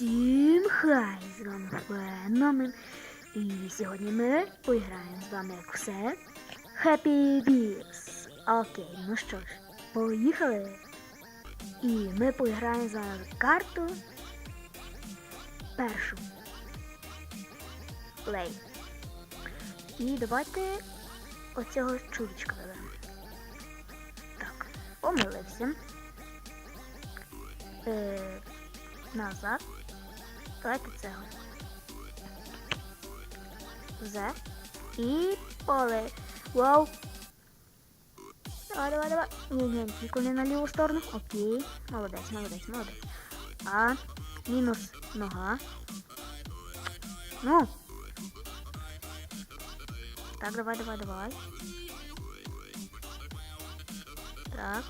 Усім хай! З вами Феномен. І сьогодні ми поіграємо з вами як все. Happy Bees. Окей, ну що ж, поїхали. І ми поіграємо з вами в карту. Першу. Плей. І давайте оцього чудочка виберемо. Так, помилився. Е, назад. Давайте цього. Зе. І поле. Вау. Давай, давай, давай. Ні, ні, тільки не на ліву сторону. Окей. Молодець, молодець, молодець. А, мінус нога. Ну. Так, давай, давай, давай. Так.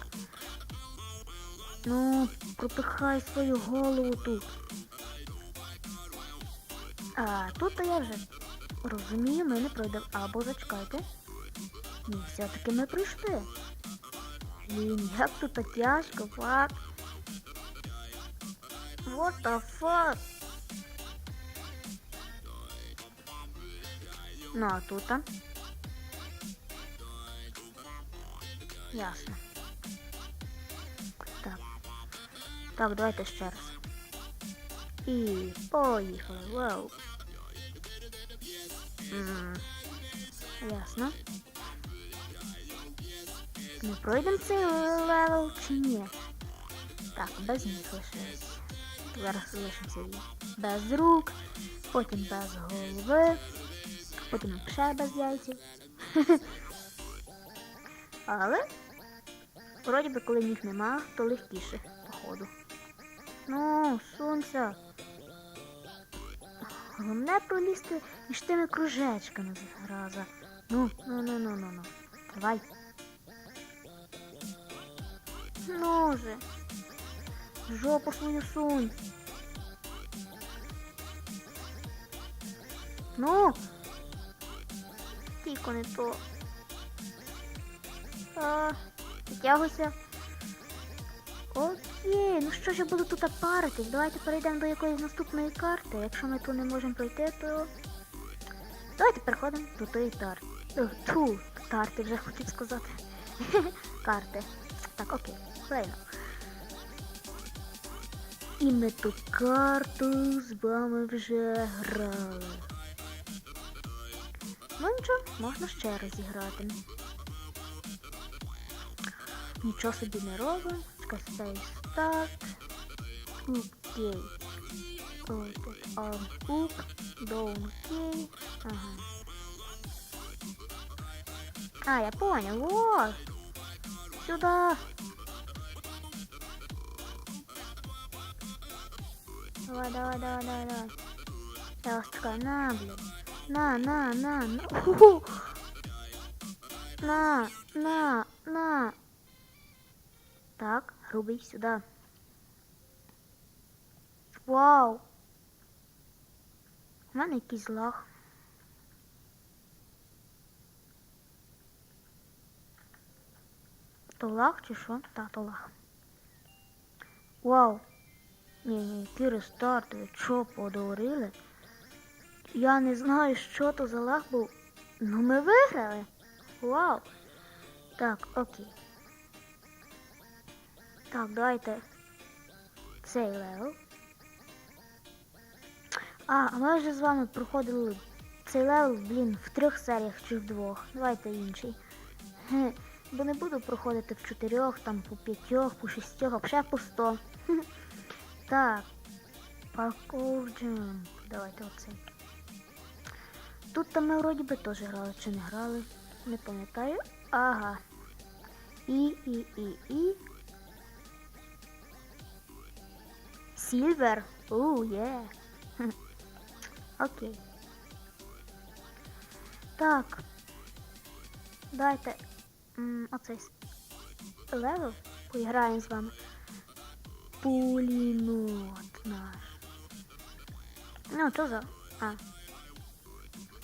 Ну, пропихай свою голову тут. А тут то я вже розумію, ми не пройдемо. Або зачекайте. Ні, все-таки ми прийшли. Блін, як тут так тяжко, фак. What the fuck? Ну, а тут? а? Ясно. Так. Так, давайте ще. І поїхали. Вау. М, Ясно. Ми пройдемо цей левел чи ні? Так, без них лишилось. Зараз лишимося без рук, потім без голови, потім ще без яйців. Але Вроді би, коли ніг нема, то легкіше, походу. Ну, сонця. Головне пролізти між тими кружечками зараза. Ну, ну, ну, ну, ну, ну. Давай. Ну же. Жопу свою сунь. Ну. Тільки не то. А, Підтягуйся. Окей, ну що ж я буду тут паритись? Давайте перейдемо до якоїсь наступної карти. Якщо ми тут не можемо пройти, то. Давайте переходимо до тої карти. Ту, карти вже хотів сказати. карти. Так, окей, правильно. І ми ту карту з вами вже грали. Ну нічого, можна ще раз зіграти. Нічого собі не робимо. Стей старт. Окей. Ой, тут arm up, down, окей. Ага. А, я понял. Вот. Сюда. Давай, давай, давай, давай, давай. Сейчас, чекай, на, блин. На, на, на, на. Уху. На, на, на. Так, грубий сюди. Вау! У мене якийсь лаг. То лаг чи що? Та, то лаг. Вау! Ні, ні, які рестарти, ви що подговорили? Я не знаю, що то за лаг був. Ну ми виграли. Вау! Так, окей. Так, давайте цей левел. А, а ми вже з вами проходили цей левел, блін, в трьох серіях чи в двох. Давайте інший. Бо не буду проходити в чотирьох, там по п'ятьох, по шістьох, а вже по сто. Так. Parkour Jump. Давайте оцей. Тут там ми вроді би теж грали чи не грали. Не пам'ятаю. Ага. І, і, і, і. Сільвер. Оу, є. Окей. Так. Давайте оцей левел поіграємо з вами. Пулінот наш. Ну, що за? А.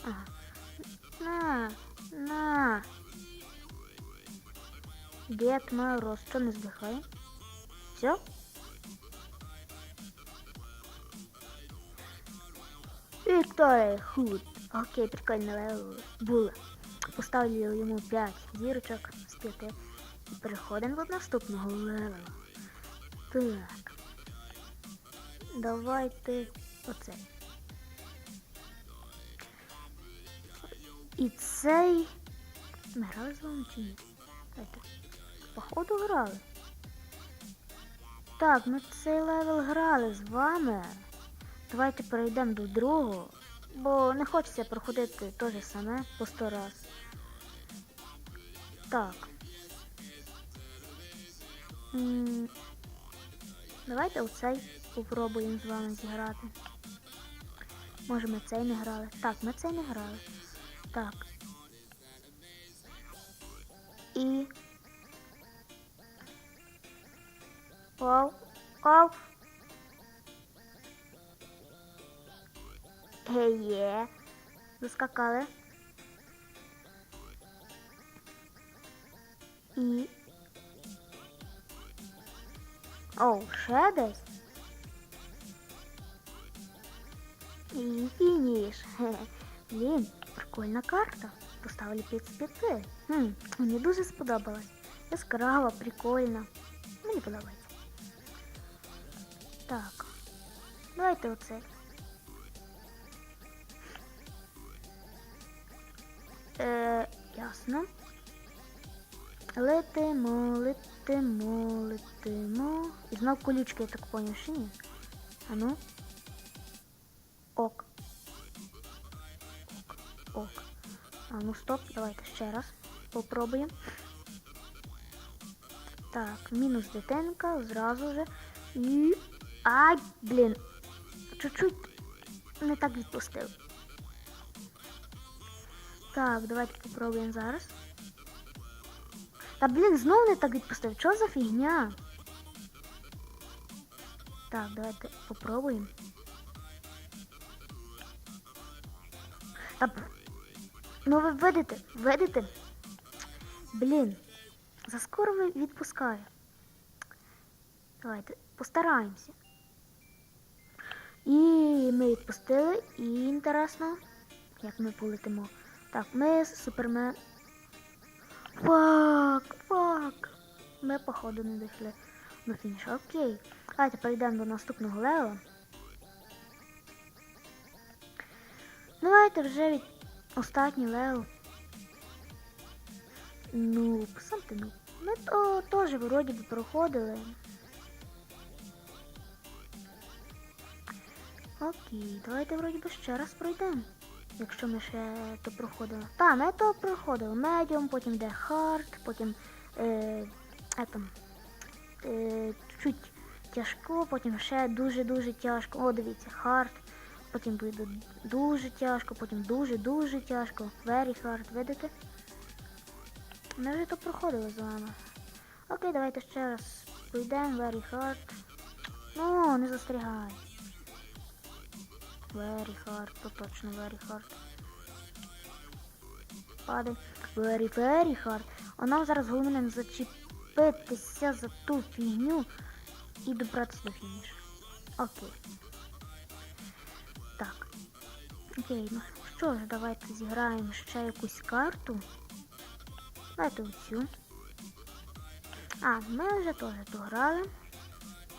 Ага. На, на. Дед Мороз, що не здихає? Все? Вікторія Худ. Окей, прикольно левел. Було. Поставлю йому 5 зірочок з 5. І переходимо до наступного левела. Так. Давайте оцей. І цей. Ми грали з вами чи ні? Давайте. Походу грали. Так, ми цей левел грали з вами. Давайте перейдемо до другого. Бо не хочеться проходити те же саме по сто раз. Так. М, Давайте оцей попробуємо з вами зіграти. Може ми цей не грали. Так, ми цей не грали. Так. І. Вау. Вау. Гей-є. Заскакали. І. Оу, ще десь. І фініш. Хе-хе. Блін, прикольна карта. Поставили 5 з 5. Хм, мені дуже сподобалось. Яскрава, прикольна. Мені подобається. Так. Давайте оце. Е, ясно. Летимо, летимо, летимо. І знов колючки, я так поняв, що ні? А ну. Ок. Ок. Ок. А ну стоп, давайте ще раз. Попробуємо. Так, мінус дитинка, зразу же. І. Ай, блін. Чуть-чуть не так відпустив. Так, давайте попробуємо зараз. Та блін, знову не так відпустив. Що за фігня? Так, давайте попробуємо. Та... Ну ви видите, видите? Блін, заскоро відпускає. Давайте постараємося. І ми відпустили, і інтересно, як ми полетимо. Так, ми супермен. Фак, фак. Ми, походу, не дійшли до фінішу. Окей. Давайте перейдемо до наступного левела. Давайте вже від останній левел. Ну, сам ти ну. Ми то теж вроді би проходили. Окей, давайте вроді би ще раз пройдемо. Якщо ми ще то проходили. Та, ми то проходили. Медіум, потім йде хард, потім е, е, чуть тяжко, потім ще дуже-дуже тяжко. О, дивіться, хард. Потім буде дуже тяжко, потім дуже-дуже тяжко. Very hard, видите? Ми вже то проходили з вами. Окей, давайте ще раз пройдемо very hard. Ну, не застрягай. Very hard, то точно very hard. Падай. Very, very hard. А нам зараз головне не зачепитися за ту фігню і добратися до фінішу. Окей. Так. Окей, ну що ж, давайте зіграємо ще якусь карту. Давайте оцю. А, ми вже теж дограли.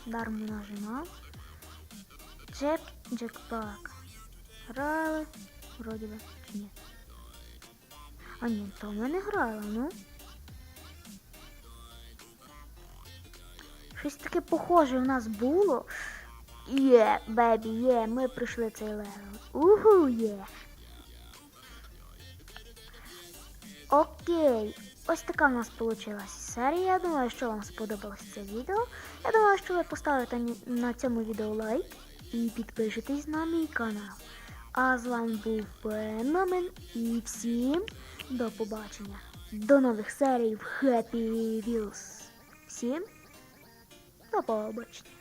Даром не нажимав. Джек, джекпак. Грали. Вроді би, чи ні? А ні, то ми не грали, ну. Щось таке похоже в нас було. Є, бебі, є, ми пройшли цей левел. Угу, є. Окей. Ось така в нас вийшла серія. Я думаю, що вам сподобалось це відео. Я думаю, що ви поставите на цьому відео лайк і підпишитесь на мій канал. А з вами був Феномен і всім до побачення. До нових серій в Happy Wheels. Всім до побачення.